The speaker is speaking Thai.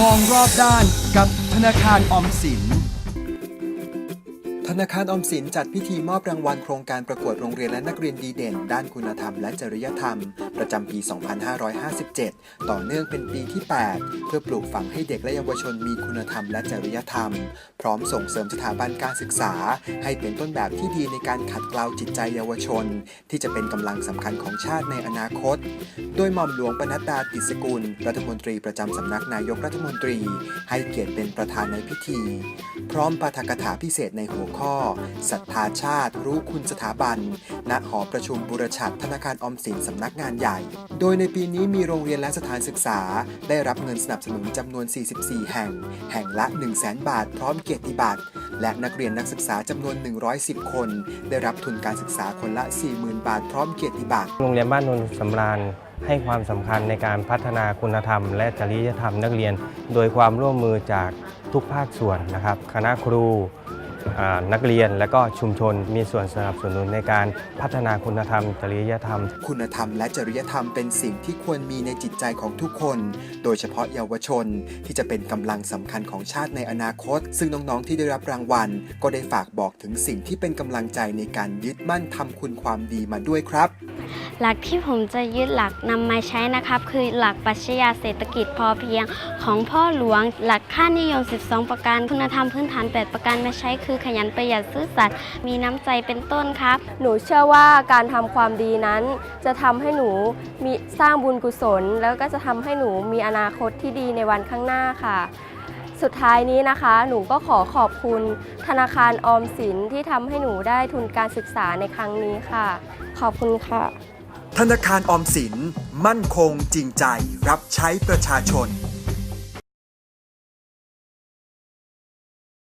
มองรอบด้านกับธนาคารออมสิน ธนาคารออมสินจัดพิธีมอบรางวัลโครงการประกวดโรงเรียนและนักเรียนดีเด่น ด้านคุณธรรมและจริยธรรม ประจำปี 2557 ต่อเนื่องเป็นปีที่ 8 เพื่อปลูกฝังให้เด็กและเยาวชนมีคุณธรรมและจริยธรรม พร้อมส่งเสริมสถาบันการศึกษา ให้เป็นต้นแบบที่ดีในการขัดเกลาจิตใจเยาวชน ที่จะเป็นกำลังสำคัญของชาติในอนาคต โดยหม่อมหลวงปนัดดาติสกุล รัฐมนตรีประจำสำนักนายกรัฐมนตรี ให้เกียรติเป็นประธานในพิธี พร้อมปาฐกถาพิเศษในหัวข้อศรัทธาชาติ รู้คุณสถาบัน ณ หอประชุมบุรชัดธนาคารออมสินสำนักงานใหญ่ โดยในปีนี้มีโรงเรียนและสถานศึกษา ได้รับเงินสนับสนุนจำนวน 44 แห่ง แห่งละ 1 0 0 0 0แบาท พร้อมเกียรติบัตร และนักเรียนนักศึกษาจำนวน 110 คน ได้รับทุนการศึกษาคนละ 40,000 บาท พร้อมเกียรติบัตร โรงเรียนบ้านนนสำราญให้ความสำคัญในการพัฒนาคุณธรรม และจริยธรรมนักเรียน โดยความร่วมมือจากทุกภาคส่วนนะครับ คณะครู นักเรียนและก็ชุมชนมีส่วนสนับสนุนในการพัฒนาคุณธรรม จริยธรรม คุณธรรมและจริยธรรมเป็นสิ่งที่ควรมีในจิตใจของทุกคน โดยเฉพาะเยาวชนที่จะเป็นกำลังสำคัญของชาติในอนาคต ซึ่งน้องๆที่ได้รับรางวัล ก็ได้ฝากบอกถึงสิ่งที่เป็นกำลังใจในการยึดมั่นทำคุณความดีมาด้วยครับ หลักที่ผมจะยึดหลักนำมาใช้นะครับ คือหลักปรัชญาเศรษฐกิจพอเพียง ของพ่อหลวง หลักค่านิยม 12 ประการคุณธรรมพื้นฐาน 8 ประการมาใช้คือขยันประหยัดซื่อสัตย์มีน้ำใจเป็นต้นครับ หนูเชื่อว่าการทำความดีนั้น จะทำให้หนูมีสร้างบุญกุศล แล้วก็จะทำให้หนูมีอนาคตที่ดีในวันข้างหน้าค่ะสุดท้ายนี้นะคะ หนูก็ขอขอบคุณธนาคารออมสินที่ทำให้หนูได้ทุนการศึกษาในครั้งนี้ค่ะ ขอบคุณค่ะ ธนาคารออมสินมั่นคงจริงใจรับใช้ประชาชน